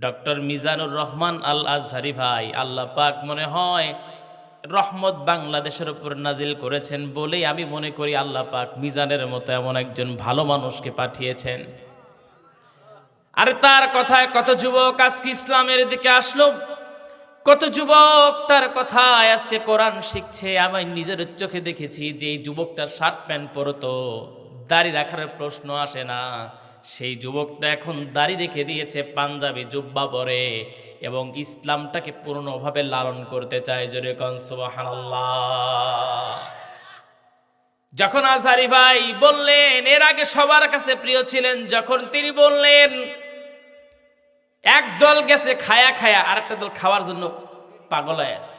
Doctor Mizanur Rahman Al Azhari ভাই, আল্লাহ পাক মনে হয় রহমত বাংলাদেশের উপর নাজিল করেছেন বলেই আমি মনে করি আল্লাহ পাক মিজানের মতো এমন একজন ভালো মানুষকে পাঠিয়েছেন। আর তার কথায় কত যুবক আজকে ইসলামের দিকে আসলো? কত যুবক তার কথায় আজকে কোরআন শিখছে? আমি নিজের চোখে দেখেছি যে যুবকটা শার্ট প্যান্ট পরতো, দাড়ি রাখার প্রশ্ন আসে না। সেই যুবকটা এখন দাড়ি রেখে দিয়েছে পাঞ্জাবি জুব্বা পরে এবং ইসলামটাকে পূর্ণভাবে লালন করতে চায়। জোরে যখন আজহারি ভাই বললেন, এর আগে সবার কাছে প্রিয় ছিলেন, যখন তিনি বললেন, এক দল গেছে খায়া খায়া আর একটা দল খাওয়ার জন্য পাগল হয়ে আছে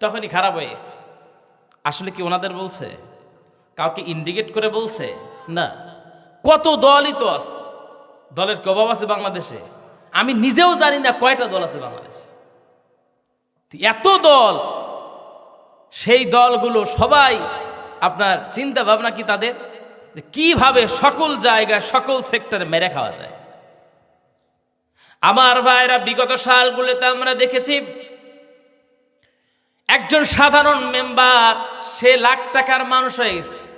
তখনই খারাপ হয়ে গেছে। আসলে কি ওনাদের বলছে? কাউকে ইন্ডিকেট করে বলছে? না। কত দলই তো আছে। দলের কবাব আছে বাংলাদেশে। আমি নিজেও জানি না কয়টা দল আছে বাংলাদেশ। এত দল, সেই দলগুলো সবাই আপনার চিন্তা ভাবনা কি তাদের? কীভাবে সকল জায়গায়, সকল সেক্টরে মেরে খাওয়া যায়? আমার ভাইরা বিগত সালগুলোতে আমরা দেখেছি, একজন সাধারণ মেম্বার সে লাখ টাকার মানুষ হয়ে গেছে।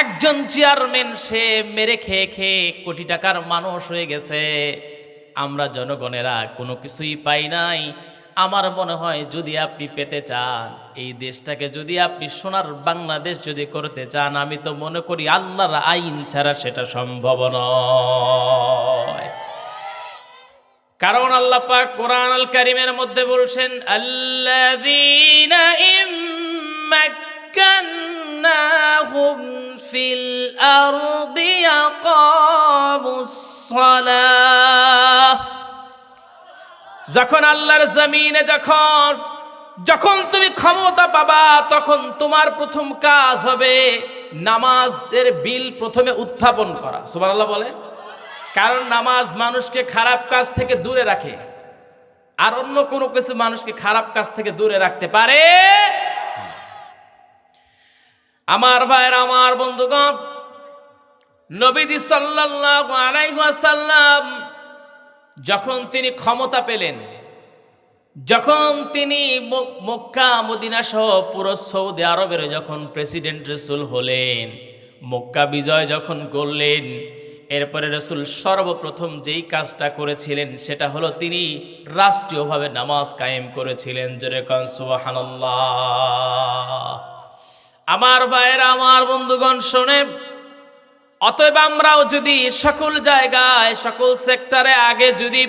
একজন চেয়ারম্যান, সে মেরে খেয়ে খেয়ে কোটি টাকার মানুষ হয়ে গেছে। আমরা জনগণেরা কোনো কিছুই পাই নাই। আমার মনে হয় যদি আপনি পেতে চান, এই দেশটাকে যদি আপনি সোনার বাংলাদেশ যদি করতে চান, আমি তো মনে করি আল্লাহর আইন ছাড়া সেটা সম্ভব নয়। কারণ আল্লাহ পাক কোরআন আল কারিমের মধ্যে বলছেন, আল্লাযীনা ইম্মাক্কান্নাহুম আরদি ইয়াকামুস সালাহ। যখন আল্লাহর জমিনে যখন যখন তুমি ক্ষমতা পাবা, তখন তোমার প্রথম কাজ হবে নামাজের বিল প্রথমে উত্থাপন করা। সুবহানাল্লাহ বলে? কারণ নামাজ মানুষকে খারাপ কাজ থেকে দূরে রাখে। আর অন্য কোনো কিছু মানুষকে খারাপ কাজ থেকে দূরে রাখতে পারে আমার ভাইয়ের, আমার বন্ধুগণ, নবীজি সাল্লাল্লাহু আলাইহি ওয়াসাল্লাম যখন তিনি ক্ষমতা পেলেন, যখন তিনি মক- মক্কা, মদিনা সহ পুরো সৌদি আরবের যখন প্রেসিডেন্ট রসুল হলেন, মক্কা বিজয় যখন করলেন, এরপরে রসুল সর্বপ্রথম যেই কাজটা করেছিলেন সেটা হলো তিনি রাষ্ট্রীয়ভাবে নামাজ কায়েম করেছিলেন। জোরে কন সুবহানাল্লাহ। আমার ভাইয়েরা, আমার বন্ধুগণ, শোনে। অতএব আমরাও যদি সকল জায়গায়, সকল সেক্টরে আগে যদি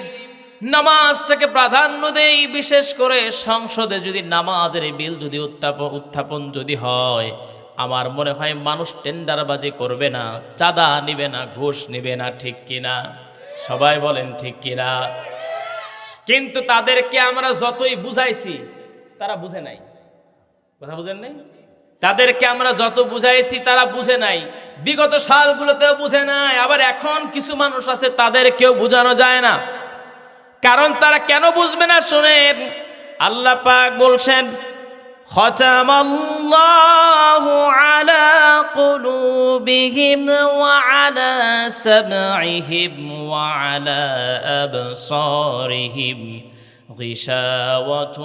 নামাজটাকে প্রাধান্য দেই, বিশেষ করে সংসদে যদি নামাজের বিল যদি উত্থাপন উত্থাপন যদি হয়, আমার মনে হয় মানুষ টেন্ডারবাজি করবে না, চাঁদা নিবে না, ঘুষ নিবে না, ঠিক কিনা? সবাই বলেন ঠিক কিনা? কিন্তু তাদেরকে আমরা যতই বুঝাইছি, তারা বুঝে নাই। কথা বুঝেন নাই? তাদেরকে আমরা যত বুঝাইছি তারা বুঝে নাই বিগত সালগুলোতেও বুঝে নাই আবার এখন কিছু মানুষ আছে তাদেরকেও বোঝানো যায় না কারণ তারা কেন বুঝবে না শোনেন আল্লাহ পাক বলছেন ختم الله على قلوبهم وعلى سمعهم وعلى أبصارهم غشاوة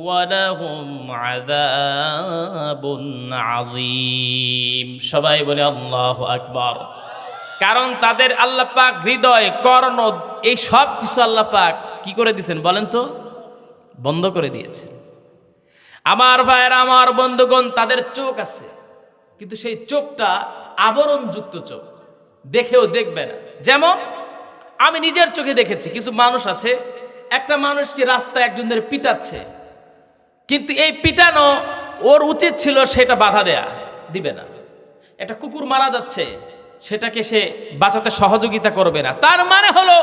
ولهم عذاب عظيم সবাই বলে আল্লাহু আকবার কারণ তাদের আল্লাহ পাক হৃদয় কর্ণ এই সব কিছু আল্লাহ পাক কি করে দিয়েছেন বলেন তো বন্ধ করে দিয়েছেন আমার ভাইয়ের আমার বন্ধুগণ তাদের চোখ আছে কিন্তু সেই চোখটা আবরণযুক্ত চোখ দেখেও দেখবে না যেমন আমি নিজের চোখে দেখেছি কিছু মানুষ আছে একটা মানুষকে রাস্তায় একজনের পিটাচ্ছে, কিন্তু এই পিটানো ওর উচিত ছিল সেটা বাধা দেয়া, দিবে না। একটা কুকুর মারা যাচ্ছে, সেটাকে সে বাঁচাতে সহযোগিতা করবে না। তার মানে হলো,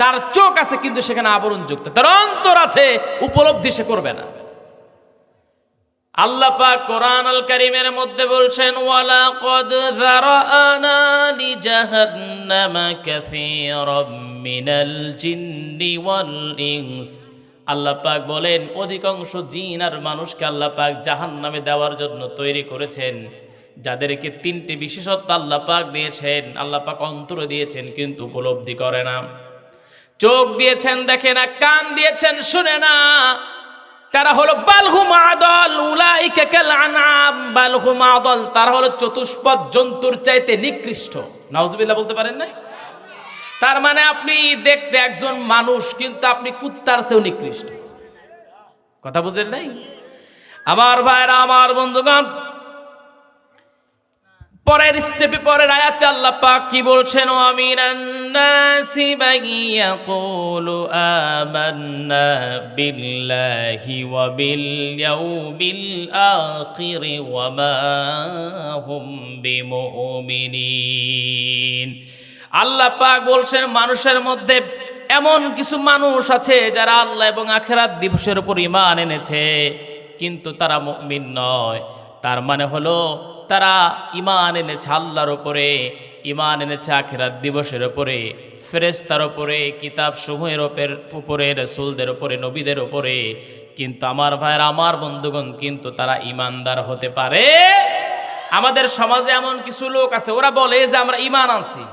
তার চোখ আছে কিন্তু সেখানে আবরণ যুক্ত, তার অন্তর আছে, উপলব্ধি সে করবে না। আল্লাহ পাক কোরআন আল কারীমের মধ্যে বলছেন, ওয়ালা কদ লি কাসীরাম মিনাল জিন্নি ওয়াল ইনস। আল্লাহ পাক বলেন, অধিকাংশ জিন আর মানুষকে আল্লাহ পাক জাহান্নামে দেওয়ার জন্য তৈরি করেছেন। যাদেরকে তিনটি বিশেষত্ব আল্লাহ পাক দিয়েছেন, আল্লাহ পাক অন্তরে দিয়েছেন, কিন্তু উপলব্ধি করে না। চোখ দিয়েছেন, দেখে না, কান দিয়েছেন, শুনে না তারা হলো বালহুম আদল, উলাইকা কাল আনাম বালহুম আদল। তারা হলো, চতুষ্পদ জন্তুর চাইতে নিকৃষ্ট। নাউজুবিল্লাহ বলতে পারেন না তার মানে আপনি দেখতে একজন মানুষ, কিন্তু আপনি কুত্তার চেয়েও নিকৃষ্ট। কথা বুঝেন নাই? আমার ভাইরা, আমার বন্ধুগণ পরের স্টেপে পরের আয়াতে আল্লাহ পাক কি বলছেন? ও আমিনান নাসি বাগিয়াকুলু আমান্না বিল্লাহি ওয়া বিল ইয়াউমিল আখির ওয়া মা হুম বিমুমিনিন। আল্লাহ পাক বলছেন, মানুষের মধ্যে এমন কিছু মানুষ আছে যারা আল্লাহ এবং আখেরাত দিবসের উপর ইমান এনেছে, কিন্তু তারা মুমিন নয়। তার মানে হলো তারা ইমান এনেছে আল্লাহর ওপরে ইমান এনেছে আখেরাত দিবসের উপরে ফেরেস্তার ওপরে কিতাব সমূহের ওপর, উপরে, রসুলদের ওপরে নবীদের ওপরে কিন্তু আমার ভাইয়ের, আমার বন্ধুগণ কিন্তু তারা ইমানদার হতে পারে। আমাদের সমাজে এমন কিছু লোক আছে, ওরা বলে যে আমরা ইমান আনছি।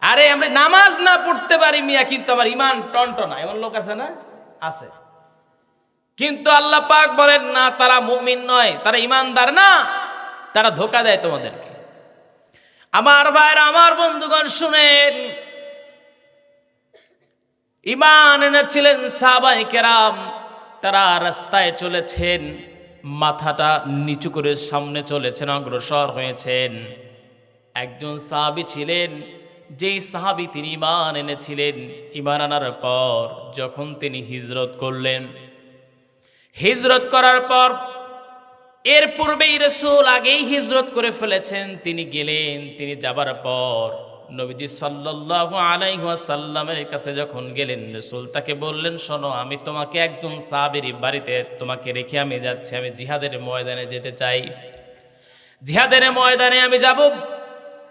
আরে, আমরা নামাজ না পড়তে পারি মিয়া, কিন্তু আমার ইমান টনটনা। এমন লোক আছে না? আছে। কিন্তু আল্লাহ পাক বলেন, না, তারা মুমিন নয়, তারা ইমানদার না। তারা ধোকা দেয় তোমাদেরকে। আমার ভাইরা, আমার বন্ধুগণ, শুনেন। ইমান এনেছিলেন সাহাবাই কেরাম, তারা রাস্তায় চলেছেন, মাথাটা নিচু করে সামনে চলেছেন, অগ্রসর হয়েছেন। একজন সাহাবি ছিলেন, যেই সাহাবি তিনি ইমান এনেছিলেন, ইমান আনার পর যখন তিনি হিজরত করলেন। হিজরত করার পর এর পূর্বেই রসুল আগেই হিজরত করে ফেলেছেন, তিনি গেলেন, তিনি যাবার পর নবীজি সাল্লাল্লাহু আলাইহি ওয়াসাল্লামের কাছে যখন গেলেন, রসুল তাকে বললেন, শোনো, আমি তোমাকে একজন সাহাবের বাড়িতে তোমাকে রেখে আমি যাচ্ছি, আমি জিহাদের ময়দানে যেতে চাই। জিহাদের ময়দানে আমি যাব,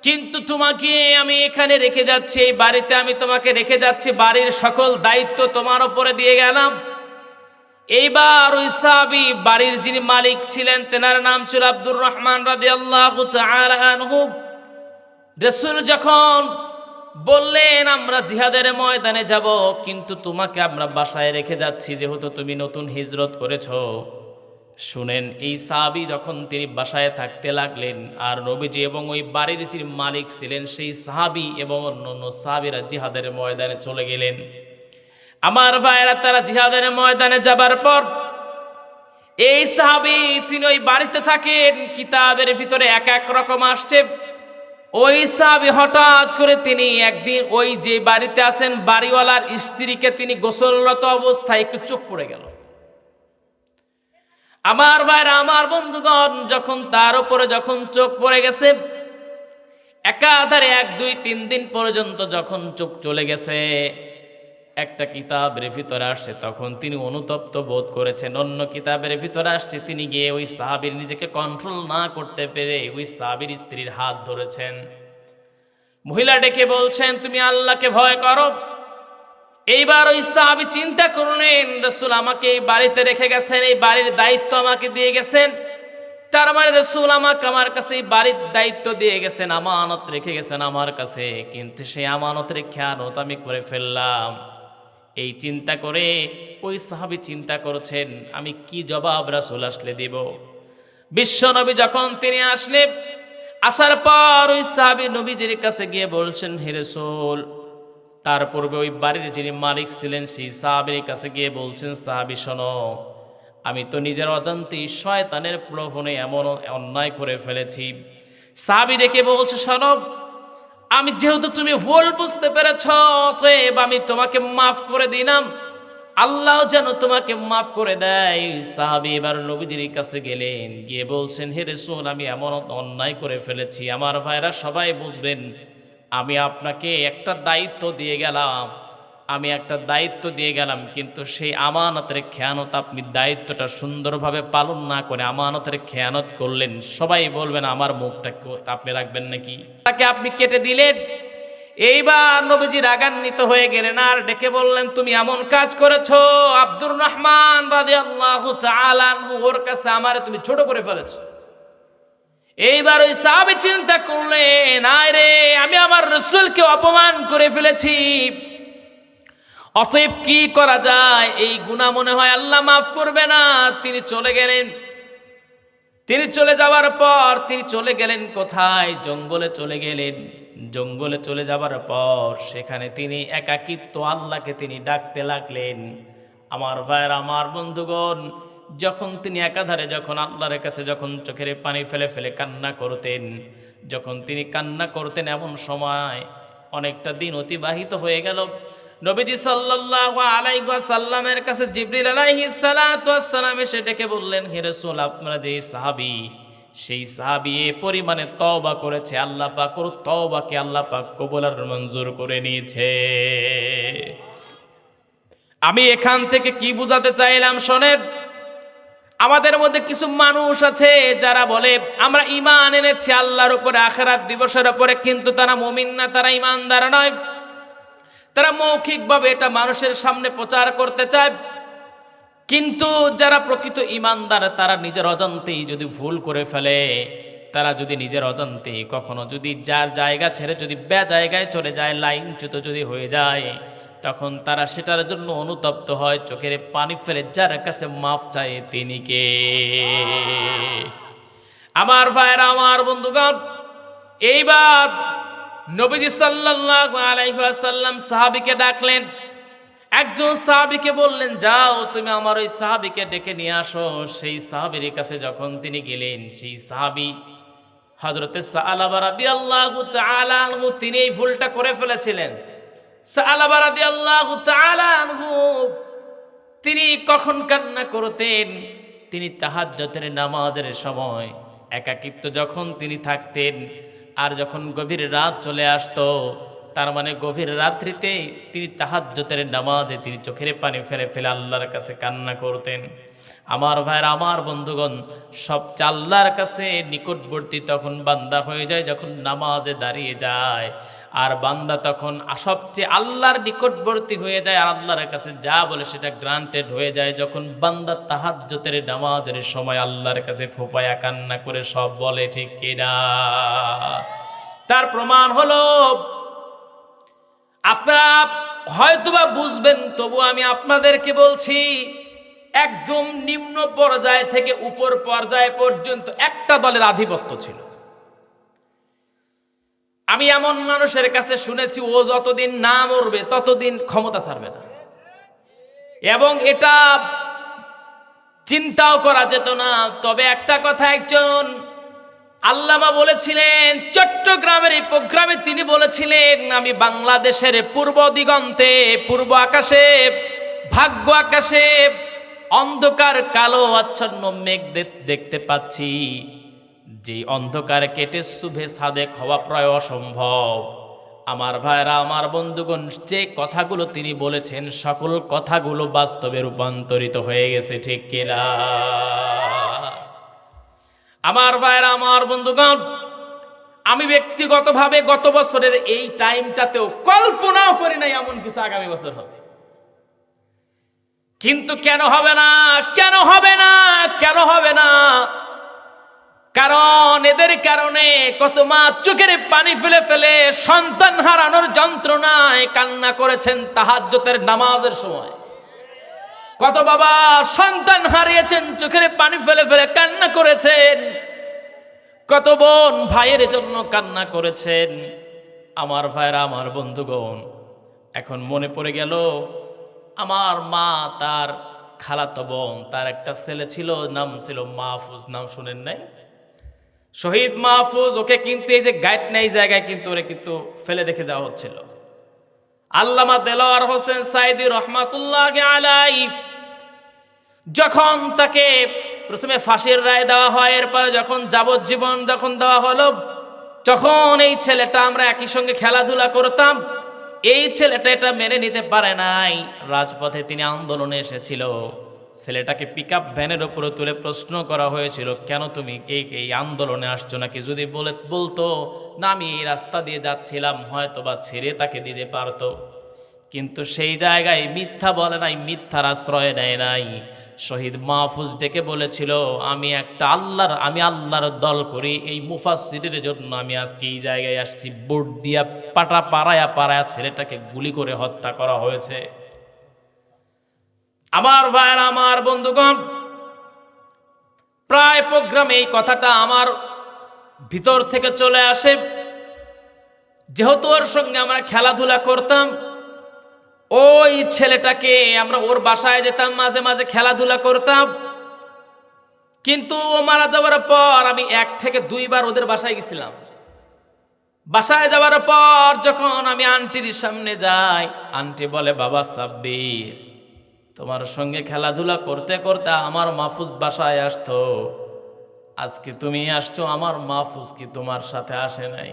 কিন্তু তোমাকে আমি এখানে রেখে যাচ্ছি, এই বাড়িতে আমি তোমাকে রেখে যাচ্ছি, বাড়ির সকল দায়িত্ব তোমার ওপরে দিয়ে গেলাম। এইবার ওই সাহাবি বাড়ির যিনি মালিক ছিলেন, তেনার নাম ছিল আব্দুর রহমান রাদি আল্লাহ রসুল যখন বললেন, আমরা জিহাদের ময়দানে যাব, কিন্তু তোমাকে আমরা বাসায় রেখে যাচ্ছি, যেহেতু তুমি নতুন হিজরত করেছ। শুনেন, এই সাহাবি যখন তিনি বাসায় থাকতে লাগলেন, আর নবীজি এবং ওই বাড়ির যিনি মালিক ছিলেন, সেই সাহাবি এবং অন্য অন্য সাহাবিরা জিহাদের ময়দানে চলে গেলেন। আমার ভাইয়েরা, তারা জিহাদের ময়দানে যাবার পর এই সাহাবি তিনি ওই বাড়িতে থাকেন, কিতাবের ভিতরে এক এক রকম আসছে। ওই সাহাবি হঠাৎ করে তিনি একদিন ওই যে বাড়িতে আছেন, বাড়িওয়ালার স্ত্রীকে তিনি গোসলরত অবস্থায় একটু চোখ পড়ে গেল। আমার ভাইরা আমার বন্ধুগণ, যখন তার উপরে যখন চোখ পড়ে গেছে, একাধারে এক, দুই, তিন দিন পর্যন্ত যখন চোখ চলে গেছে একটা কিতাবের ভিতরে আসছে, তখন তিনি অনুতপ্ত বোধ করেছেন। অন্য কিতাবের ভিতরে আসছে, তিনি গিয়ে ওই সাহাবির নিজেকে কন্ট্রোল না করতে পেরে ওই সাহাবির স্ত্রীর হাত ধরেছেন। মহিলা ডেকে বলছেন, তুমি আল্লাহকে ভয় করো। এইবার ওই সাহাবি চিন্তা করলেন, রসুল আমাকে এই বাড়িতে রেখে গেছেন, এই বাড়ির দায়িত্ব আমাকে দিয়ে গেছেন। তার মানে রসুল আমাকে আমার কাছে এই বাড়ির দায়িত্ব দিয়ে গেছেন, আমানত রেখে গেছেন আমার কাছে। কিন্তু সেই আমানতের খেয়ানত আমি করে ফেললাম। এই চিন্তা করে ওই সাহাবি চিন্তা করছেন, আমি কি জবাব রাসুল আসলে দিব? বিশ্বনবী যখন তিনি আসলে, আসার পর ওই সাহাবি নবীজির কাছে গিয়ে বলছেন, হে রসুল। তার পূর্বে ওই বাড়ির যিনি মালিক ছিলেন, সেই সাহাবির কাছে গিয়ে বলছেন, সাহাবি, শোনো, আমি তো নিজের অজান্তেই শয়তানের প্রলোভনে এমন অন্যায় করে ফেলেছি। সাহাবি রেখে বলছে, শোনো আমি যেহেতু তুমি ভুল বুঝতে পেরেছ, অতএব আমি তোমাকে মাফ করে দিলাম। আল্লাহ যেন তোমাকে মাফ করে দেয়। সাহাবি এবার নবীজির কাছে গেলেন, গিয়ে বলছেন, হে রেসুল, আমি এমন অন্যায় করে ফেলেছি। আমার ভাইরা সবাই বুঝবেন, আমি আপনাকে একটা দায়িত্ব দিয়ে গেলাম। আমি একটা দায়িত্ব দিয়ে গেলাম, কিন্তু সেই আমানতের খেয়ানত আপনি দায়িত্বটা সুন্দরভাবে পালন না করে আমানতের খেয়ানত করলেন। সবাই বলবেন, আমার মুখটা আপনি রাখবেন নাকি? তাকে আপনি কেটে দিলেন। এইবার নবীজি রাগান্বিত হয়ে গেলেন আর ডেকে বললেন, তুমি এমন কাজ করেছ, আব্দুর রহমান রাজি আল্লাহ ওর কাছে আমারে তুমি ছোট করে ফেলেছো। এইবার ওই সাহাবি চিন্তা করলেন, আয় রে, আমি আমার রসুলকে অপমান করে ফেলেছি। অতএব কি করা যায়? এই গুণা মনে হয় আল্লাহ মাফ করবে না। তিনি চলে গেলেন। তিনি চলে যাওয়ার পর তিনি চলে গেলেন কোথায়? জঙ্গলে চলে গেলেন। জঙ্গলে চলে যাবার পর সেখানে তিনি একাকিত্ব আল্লাহকে তিনি ডাকতে লাগলেন। আমার ভাইয়ের, আমার বন্ধুগণ, যখন তিনি একাধারে যখন আল্লাহর কাছে যখন চোখের পানি ফেলে ফেলে কান্না করতেন, যখন তিনি কান্না করতেন এমন সময় অনেকটা দিন অতিবাহিত হয়ে গেল। নবীজি সাল্লাল্লাহু আলাইহি ওয়াসাল্লামের কাছে জিবরিল আলাইহি ওয়াসসালাম এসে ডেকে বললেন, হে রাসূল, আপনারা যে সাহাবী, সেই সাহাবী এ পরিমাণে তওবা করেছে, আল্লাহ পাক ওর তওবাকে আল্লাহ পাক কবুল আর মঞ্জুর করে নিয়েছে। আমি এখান থেকে কি বুঝাতে চাইলাম শোনেন, আমাদের মধ্যে কিছু মানুষ আছে যারা বলে, আমরা ইমান এনেছি আল্লাহর উপরে, আখেরাত দিবসের উপরে, কিন্তু তারা মুমিন না, তারা ইমানদার নয়। তারা মৌখিকভাবে এটা মানুষের সামনে প্রচার করতে চায়। কিন্তু যারা প্রকৃত ইমানদার, তারা নিজের অজান্তেই যদি ভুল করে ফেলে, তারা যদি নিজের অজান্তেই কখনো যদি যার জায়গা ছেড়ে যদি বে জায়গায় চলে যায় লাইনচ্যুত যদি হয়ে যায়, তখন তারা সেটার জন্য অনুতপ্ত হয়, চোখের পানি ফেলে, যার কাছে মাফ চায় তিনি কে? আমার ভাইয়েরা, আমার বন্ধুগণ, এইবার নবীজি সাল্লাল্লাহু আলাইহি ওয়াসাল্লাম সাহাবীকে ডাকলেন। একজন সাহাবীকে বললেন, যাও, তুমি আমার ওই সাহাবীকে ডেকে নিয়ে আসো। সেই সাহাবীর কাছে যখন তিনি গেলেন, সেই সাহাবী হযরতে সাআলাবা রাদিয়াল্লাহু তাআলা আনহু, তিনি এই ভুলটা করে ফেলেছিলেন। সাআলাবা রাদিয়াল্লাহু তাআলা আনহু, তিনি কখন কান্না করতেন? তিনি তাহাজ্জতের নামাজের সময় একাকিত্ব যখন তিনি থাকতেন আর যখন গভীর রাত চলে আসত, তার মানে গভীর রাত্রিতে তিনি তাহাজ্জতের নামাজে তিনি চোখের পানি ফেলে ফেলে আল্লাহর কাছে কান্না করতেন। আমার ভাইয়ের, আমার বন্ধুগণ, সব চাল্লার কাছে নিকটবর্তী তখন বান্দা হয়ে যায়, যখন নামাজে দাঁড়িয়ে যায়। আর বান্দা তখন সবচেয়ে আল্লাহর নিকটবর্তী হয়ে যায় আর আল্লাহর কাছে যা বলে সেটা গ্রান্টেড হয়ে যায়। যখন বান্দা তাহাজ্জতের নামাজের সময় আল্লাহর কাছে ফোপায়া কান্না করে সব বলে, ঠিক কিনা তার প্রমাণ হলো, আপনারা হয়তোবা বুঝবেন, তবু আমি আপনাদেরকে বলছি, একদম নিম্ন পর্যায় থেকে উপর পর্যায় পর্যন্ত একটা দলের আধিপত্য ছিল। আমি এমন মানুষের কাছে শুনেছি, ও যতদিন না মরবে, ততদিন ক্ষমতা ছাড়বে না। এবং এটা চিন্তাও করা যেত না। তবে একটা কথা একজন আল্লামা বলেছিলেন, চট্টগ্রামের এই প্রোগ্রামে তিনি বলেছিলেন, আমি বাংলাদেশের পূর্ব দিগন্তে, পূর্ব আকাশে, ভাগ্য আকাশে অন্ধকার, কালো, আচ্ছন্ন মেঘ দেখতে পাচ্ছি। যে অন্ধকার কেটে শুভে সাদেক হওয়া প্রায় অসম্ভব। আমার ভাইরা আমার বন্ধুগণ, যে কথাগুলো তিনি বলেছেন, সকল কথাগুলো বাস্তবে রূপান্তরিত হয়ে গেছে, ঠিক কিনা আমার ভাইরা আমার বন্ধুগণ, আমি ব্যক্তিগতভাবে গত বছরের এই টাইমটাতেও কল্পনাও করি নাই এমন কিছু আগামী বছর হবে। কিন্তু কেন হবে না? কেন হবে না? কেন হবে না? কারণ এদের কারণে কত মা চোখের পানি ফেলে ফেলে সন্তান হারানোর যন্ত্রণায় কান্না করেছেন তাহাজ্জতের নামাজের সময়। কত বাবা সন্তান হারিয়েছেন, চোখের পানি ফেলে ফেলে কান্না করেছেন। কত বোন ভাইয়ের জন্য কান্না করেছেন। আমার ভাইরা আমার বন্ধুগণ, এখন মনে পড়ে গেল, আমার মা তার খালাতো বোন, তার একটা ছেলে ছিল, নাম ছিল মাহফুজ, নাম শুনেন নাই? শহীদ মাহফুজ, ওকে কিন্তু এই যে গাইড নেই জায়গায়, কিন্তু ওরে কিন্তু ফেলে রেখে যাওয়া হচ্ছিল। আল্লামা দেলোয়ার হোসেন সাইদি রহমাতুল্লাহ আলাই যখন তাকে প্রথমে ফাঁসির রায় দেওয়া হয়, এরপরে যখন যাবজ্জীবন যখন দেওয়া হলো তখন এই ছেলেটা আমরা একই সঙ্গে খেলাধুলা করতাম, এই ছেলেটা এটা মেনে নিতে পারে নাই। রাজপথে তিনি আন্দোলনে এসেছিল। ছেলেটাকে পিক আপ ভ্যানের উপরে তুলে প্রশ্ন করা হয়েছিল, কেন তুমি এই এই আন্দোলনে আসছো নাকি? যদি বলে, বলতো, না, আমি এই রাস্তা দিয়ে যাচ্ছিলাম হয়তো বা ছেড়ে তাকে দিতে পারতো। কিন্তু সেই জায়গায় মিথ্যা বলে নাই, মিথ্যার আশ্রয় নেয় নাই। শহীদ মাহফুজ ডেকে বলেছিল, আমি একটা আল্লাহর, আমি আল্লাহর দল করি, এই মুফাসিরের জন্য আমি আজকে এই জায়গায় আসছি। বোর্ড দিয়া পাটা পাড়ায়া পাড়ায়া ছেলেটাকে গুলি করে হত্যা করা হয়েছে। আমার ভাইয়ের, আমার বন্ধুগণ, প্রায় প্রোগ্রামে এই কথাটা আমার ভিতর থেকে চলে আসে। যেহেতু ওর সঙ্গে আমরা খেলাধুলা করতাম, ওই ছেলেটাকে আমরা ওর বাসায় যেতাম, মাঝে মাঝে খেলাধুলা করতাম। কিন্তু ও মারা যাওয়ার পর আমি এক থেকে দুইবার ওদের বাসায় গেছিলাম। বাসায় যাওয়ার পর যখন আমি আন্টির সামনে যাই, আন্টি বলে, বাবা সাব্বির। তোমার সঙ্গে খেলাধুলা করতে করতে আমার মাহফুজ বাসায় আসতো। আজকে তুমি আসছো, আমার মাহফুজ কি তোমার সাথে আসে নাই?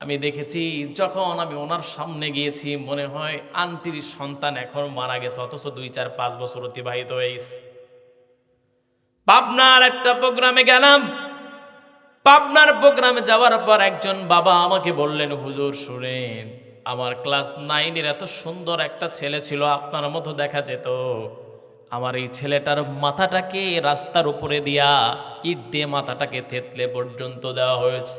আমি দেখেছি, যখন আমি ওনার সামনে গিয়েছি, মনে হয় আন্টির সন্তান এখন মারা গেছে, অথচ দুই, চার, পাঁচ বছর অতিবাহিত হয়ে গেছে পাবনার একটা প্রোগ্রামে গেলাম। পাবনার প্রোগ্রামে যাওয়ার পর একজন বাবা আমাকে বললেন, হুজুর, শুনেন আমার ক্লাস নাইনের এত সুন্দর একটা ছেলে ছিল, আপনার মতো দেখা যেত। আমার এই ছেলেটার মাথাটাকে রাস্তার উপরে দিয়া ইট দিয়ে মাথাটাকে থেতলে পর্যন্ত দেওয়া হয়েছে।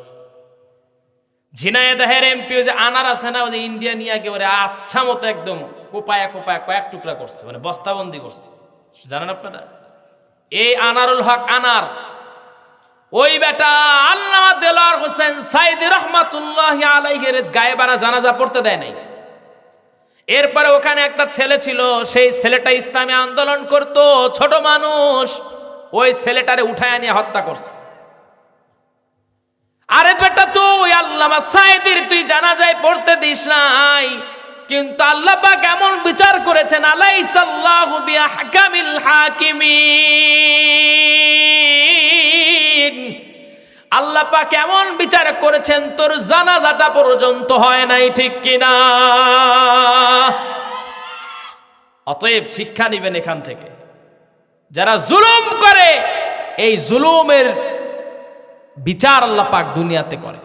ঝিনাইদাহের এমপি যে আনার আছে না ওই যে ইন্ডিয়া নিয়ে একেবারে আচ্ছা মতো একদম কোপায়া কোপায়া কয়েক টুকরা করছে মানে বস্তাবন্দি করছে। জানেন আপনারা? এই আনারুল হক আনার ওই বেটা আল্লাহ দেলোয়ার হোসেন সাইদ রহমাতুল্লাহ আলাইহের গায়ে বানা জানাজা পড়তে দেয় নাই। এরপরে ওখানে একটা ছেলে ছিল, সেই ছেলেটা ইসলামী আন্দোলন করত, ছোট মানুষ। ওই ছেলেটারে উঠায় নিয়ে হত্যা করছে। আরে বেটা তুই আল্লামা সাইদির, তুই জানা যায় পড়তে দিস নাই। কিন্তু আল্লাহ পাক এমন বিচার করেছেন, আলাইসাল্লাহু বিআহকামিল হাকিমিন। আল্লাহ কেমন বিচার করেছেন, তোর জানাজাটা পর্যন্ত হয় নাই, ঠিক কিনা? অতএব শিক্ষা নিবেন এখান থেকে। যারা জুলুম করে, এই জুলুমের বিচার আল্লাহ পাক দুনিয়াতে করে।